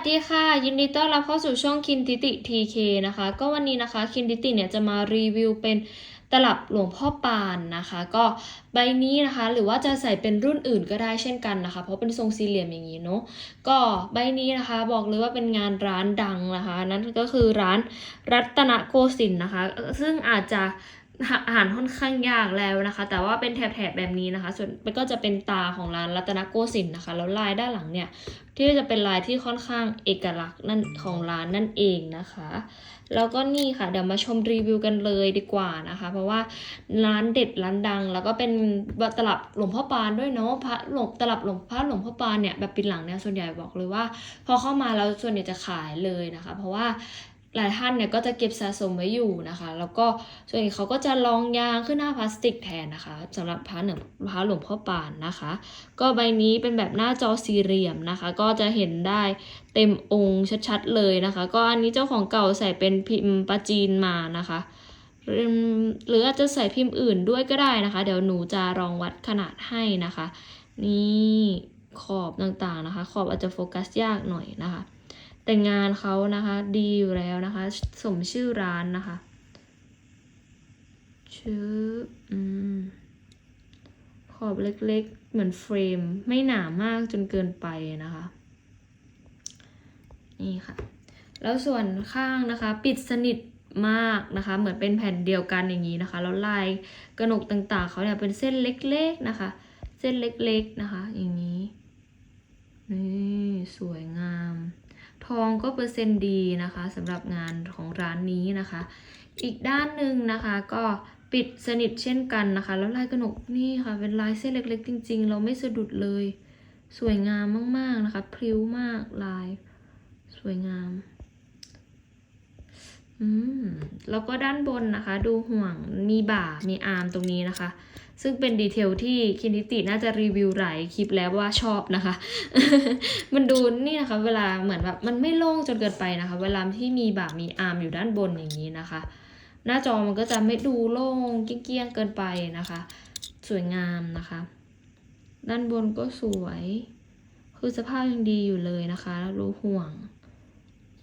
สวัสดีค่ะ ยินดีต้อนรับเข้าสู่ช่องคินติติทีเคนะคะ ก็วันนี้นะคะคินติติเนี่ยจะมารีวิวเป็นตลับหลวงพ่อปานนะคะ ก็ใบนี้นะคะหรือว่าจะใส่เป็นรุ่นอื่นก็ได้เช่นกันนะคะ เพราะเป็นทรงสี่เหลี่ยมอย่างนี้เนาะก็ใบนี้นะคะบอกเลยว่าเป็นงานร้านดังนะคะ นั่นก็คือร้านรัตนโกสินทร์นะคะ ซึ่งอาจจะ อาหารค่อนข้างยากแล้วนะคะ แต่ว่าเป็นแถบๆแบบนี้นะคะ ส่วนมันก็จะเป็นตาของร้านรัตนโกสินทร์นะคะ แล้วลายด้านหลังเนี่ย ที่จะเป็นลายที่ค่อนข้างเอกลักษณ์นั่นของร้านนั่นเองนะคะ แล้วก็นี่ค่ะเดี๋ยวมาชมรีวิวกันเลยดีกว่านะคะ เพราะว่าร้านเด็ดร้านดัง แล้วก็เป็นตลับหลวงพ่อปานด้วยเนาะพระหลวงตลับหลวงพระหลวงพ่อปานเนี่ยแบบปิดหลังเนี่ยส่วนใหญ่บอกเลยว่า พอเข้ามาแล้วส่วนใหญ่จะขายเลยนะคะ เพราะว่า หลายท่านเนี่ยก็จะเก็บสะสมไว้อยู่นะคะ แล้วก็ส่วนใหญ่เขาก็จะลองยางขึ้นหน้าพลาสติกแทนนะคะสำหรับพระหนึ่งพระหลวงพ่อปานนะคะ ก็ใบนี้เป็นแบบหน้าจอสี่เหลี่ยมนะคะ ก็จะเห็นได้เต็มองค์ชัดๆเลยนะคะ ก็อันนี้เจ้าของเก่าใส่เป็นพิมพ์ปาจีนมานะคะหรือหรืออาจจะใส่พิมพ์อื่นด้วยก็ได้นะคะ เดี๋ยวหนูจะลองวัดขนาดให้นะคะ นี่ขอบต่างๆนะคะ ขอบอาจจะโฟกัสยากหน่อยนะคะ แต่งานเขานะคะ ดีอยู่แล้วนะคะ สมชื่อร้านนะคะ ชื่ออืมขอบเล็กๆ เหมือนเฟรม ไม่หนามากจนเกินไปนะคะ นี่ค่ะ แล้วส่วนข้างนะคะ ปิดสนิทมากนะคะ เหมือนเป็นแผ่นเดียวกันอย่างนี้นะคะ แล้วลายกระหนกต่างๆ เขาเนี่ยเป็นเส้นเล็กๆนะคะ เส้นเล็กๆนะคะ อย่างนี้ นี่ สวยงาม องก็เปอร์เซ็นต์ดีนะคะสำหรับงานของร้านนี้นะคะ อีกด้านหนึ่งนะคะก็ปิดสนิทเช่นกันนะคะ แล้วลายกระหนกนี่ค่ะ เป็นลายเส้นเล็กๆ จริง ๆ เราไม่สะดุดเลย สวยงามมากๆนะคะ พริ้วมากลาย สวยงาม อืมแล้วก็ด้านบนนะคะ ดูห่วงมีบ่ามีอาร์มตรงนี้นะคะ ซึ่งเป็นดีเทลที่คินิติน่าจะรีวิวหลายคลิปแล้วว่าชอบนะคะ มันดูนี่นะคะ เวลาเหมือนแบบมันไม่โล่งจนเกินไปนะคะ เวลาที่มีบ่ามีอาร์มอยู่ด้านบนอย่างนี้นะคะ หน้าจอมันก็จะไม่ดูโล่งเกี้ยงเกินไปนะคะ สวยงามนะคะ ด้านบนก็สวย คือสภาพยังดีอยู่เลยนะคะแล้วรูห่วง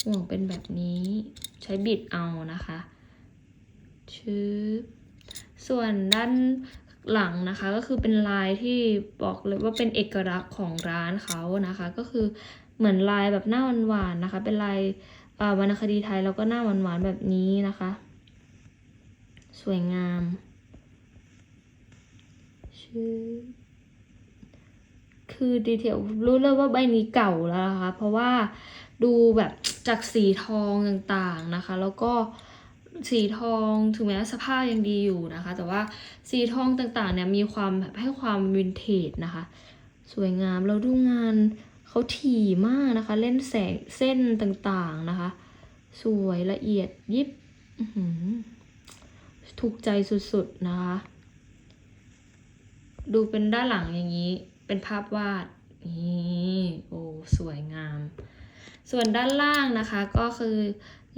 ห่วงเป็นแบบนี้ใช้บิดเอานะคะชืบส่วนด้านหลังนะคะก็คือเป็นลายที่บอกเลยว่าเป็นเอกลักษณ์ของร้านเขานะคะ ก็คือเหมือนลายแบบหน้าหวานๆนะคะ เป็นลายวรรณคดีไทยแล้วก็หน้าหวานๆแบบนี้นะคะ สวยงามชื่อคือดีเทลรู้เลยว่าใบนี้เก่าแล้วนะคะ เพราะว่าดูแบบ จากสีทองต่างๆนะคะ แล้วก็สีทองถึงแม้สภาพยังดีอยู่นะคะ แต่ว่าสีทองต่างๆเนี่ยมีความแบบให้ความวินเทจนะคะ สวยงามแล้วดูงานเขาถี่มากนะคะ เล่นแสงเส้นต่างๆนะคะ สวยละเอียดยิบถูกใจสุดๆนะคะ ดูเป็นด้านหลังอย่างนี้ เป็นภาพวาดนี่โอ้สวยงาม ส่วนด้านล่างนะคะก็คือ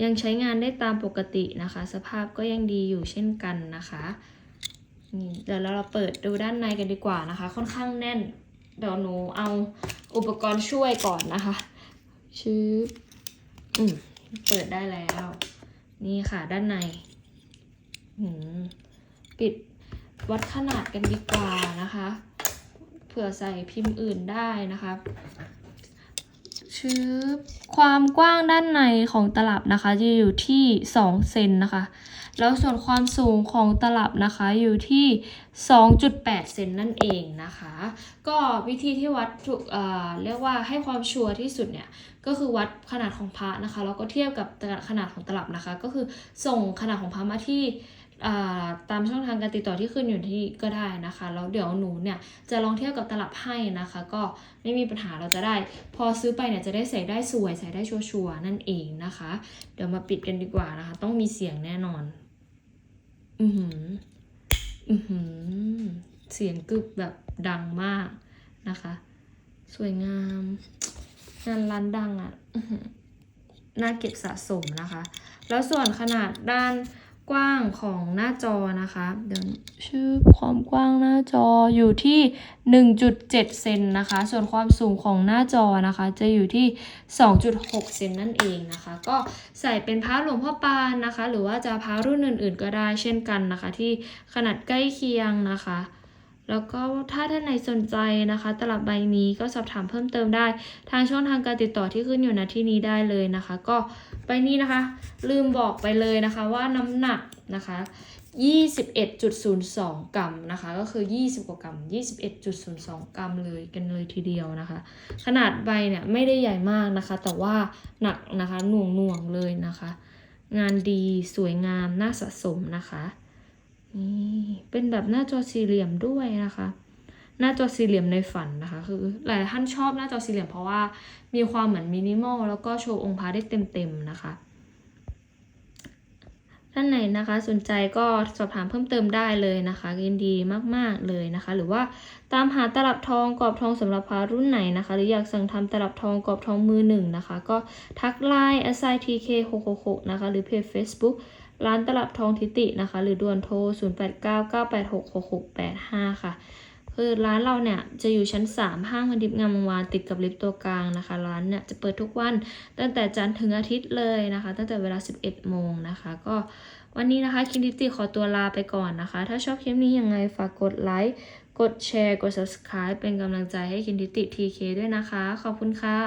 ยังใช้งานได้ตามปกตินะคะ สภาพก็ยังดีอยู่เช่นกันนะคะนี่เดี๋ยวเราเปิดดูด้านในกันดีกว่านะคะ ค่อนข้างแน่น เดี๋ยวหนูเอาอุปกรณ์ช่วยก่อนนะคะชื้ออืมเปิดได้แล้ว นี่ค่ะด้านในปิดวัดขนาดกันดีกว่านะคะ เผื่อใส่พิมพ์อื่นได้นะคะ ชื้อความกว้างด้านในของตลับนะคะจะอยู่ที่ 2 เซนนะคะ แล้วส่วนความสูงของตลับนะคะอยู่ที่ 2.8 เซนนั่นเองนะคะ ก็วิธีที่วัดถูกเอ่อเรียกว่าให้ความชัวร์ที่สุดเนี่ยก็คือวัดขนาดของพระนะคะแล้วก็เทียบกับขนาดของตลับนะคะ ก็คือส่งขนาดของพระมาที่ ตามช่องทางการติดต่อที่ขึ้นอยู่ที่ก็ได้นะคะ แล้วเดี๋ยวหนูเนี่ยจะลองเทียบกับตลับให้นะคะ ก็ไม่มีปัญหาเราจะได้ พอซื้อไปเนี่ยจะได้ใส่ได้สวยใส่ได้ชัวร์ๆนั่นเองนะคะ เดี๋ยวมาปิดกันดีกว่านะคะ ต้องมีเสียงแน่นอน อือหือ อือหือ เสียงกึบแบบดังมากนะคะ สวยงามงานร้านดังอะ่ะอื้อหือน่าเก็บสะสมนะคะ แล้วส่วนขนาดด้าน กว้างของหน้าจอนะคะ เดี๋ยวชื่อความกว้างหน้าจออยู่ที่ 1.7 เซนนะคะ ส่วนความสูงของหน้าจอนะคะ จะอยู่ที่ 2.6 เซนนั่นเองนะคะ ก็ใส่เป็นพระหลวงพ่อปานนะคะ หรือว่าจะพระรุ่นอื่น ๆ ก็ได้เช่นกันนะคะ ที่ขนาดใกล้เคียงนะคะ แล้วก็ถ้าท่านไหนสนใจนะคะตลับใบนี้ก็สอบถามเพิ่มเติมได้ ทางช่องทางการติดต่อที่ขึ้นอยู่ณที่นี้ได้เลยนะคะ ก็ใบนี้นะคะ ลืมบอกไปเลยนะคะว่าน้ำหนักนะคะ21.02 กรัมนะคะ ก็คือ 20 กว่ากรัม 21.02 กรัมเลยกันเลยทีเดียวนะคะ ขนาดใบเนี่ยไม่ได้ใหญ่มากนะคะ แต่ว่าหนักนะคะหน่วงหน่วงๆเลยนะคะ งานดีสวยงามน่าสะสมนะคะ นี่เป็นแบบหน้าจอสี่เหลี่ยมด้วยนะคะ หน้าจอสี่เหลี่ยมในฝันนะคะ คือหลายท่านชอบหน้าจอสี่เหลี่ยมเพราะว่ามีความเหมือนมินิมอลแล้วก็โชว์องค์พระได้เต็มๆนะคะท่านไหนนะคะสนใจก็สอบถามเพิ่มเติมได้เลยนะคะยินดีมากๆเลยนะคะ หรือว่าตามหาตลับทองกรอบทองสำหรับพระรุ่นไหนนะคะ หรืออยากสั่งทำตลับทองกรอบทองมือหนึ่งนะคะ ก็ทักไลน์ s i t k 6 6 6นะคะ หรือเพจ Facebook ร้านตลับทองทิตินะคะ หรือด่วนโทร 0899866685 ค่ะ คือร้านเราเนี่ยจะอยู่ชั้น 3 ห้างพันทิพย์งามวงวานติดกับลิฟต์ตัวกลางนะคะ ร้านเนี่ยจะเปิดทุกวันตั้งแต่จันทร์ถึงอาทิตย์เลยนะคะ ตั้งแต่เวลา 11 โมงนะคะ ก็วันนี้นะคะคินดิติขอตัวลาไปก่อนนะคะ ถ้าชอบคลิปนี้ยังไงฝากกดไลค์กดแชร์ กด subscribe เป็นกำลังใจให้คินดิติทีเคด้วยนะคะ ขอบคุณค่ะ